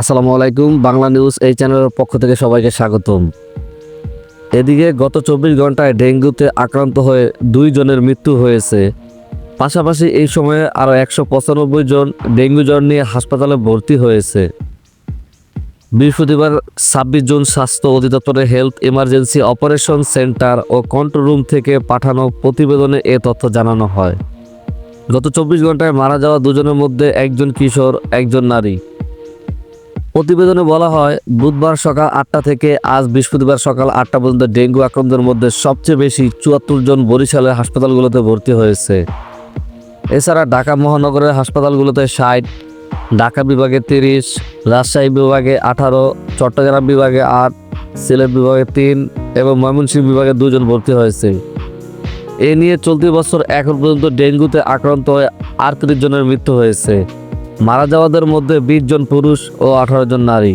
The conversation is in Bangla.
আসসালামু আলাইকুম, বাংলা নিউজ এই চ্যানেলের পক্ষ থেকে সবাইকে স্বাগতম। এদিকে গত চব্বিশ ঘন্টায় ডেঙ্গুতে আক্রান্ত হয়ে দুই জনের মৃত্যু হয়েছে। পাশাপাশি এই সময়ে আরও একশো পঁচানব্বই জন ডেঙ্গু জ্বর নিয়ে হাসপাতালে ভর্তি হয়েছে। বৃহস্পতিবার ছাব্বিশ জুন স্বাস্থ্য অধিদপ্তরের হেলথ ইমার্জেন্সি অপারেশন সেন্টার ও কন্ট্রোল রুম থেকে পাঠানো প্রতিবেদনে এ তথ্য জানানো হয়। গত চব্বিশ ঘন্টায় মারা যাওয়া দুজনের মধ্যে একজন কিশোর, একজন নারী। প্রতিবেদনে বলা হয়, বুধবার সকাল আটটা থেকে আজ বৃহস্পতিবার সকাল আটটা পর্যন্ত ডেঙ্গু আক্রান্তের মধ্যে সবচেয়ে বেশি চুয়াত্তর জন বরিশালের হাসপাতালগুলোতে ভর্তি হয়েছে। এছাড়া ঢাকা মহানগরের হাসপাতালগুলোতে ষাট, ঢাকা বিভাগে তিরিশ, রাজশাহী বিভাগে আঠারো, চট্টগ্রাম বিভাগে আট, সিলেট বিভাগে তিন এবং ময়মনসিংহ বিভাগে দুজন ভর্তি হয়েছে। এ নিয়ে চলতি বছর এখন পর্যন্ত ডেঙ্গুতে আক্রান্ত হয়ে আটত্রিশ জনের মৃত্যু হয়েছে। মারা যাওয়াদের মধ্যে বিশ জন পুরুষ ও আঠারো জন নারী।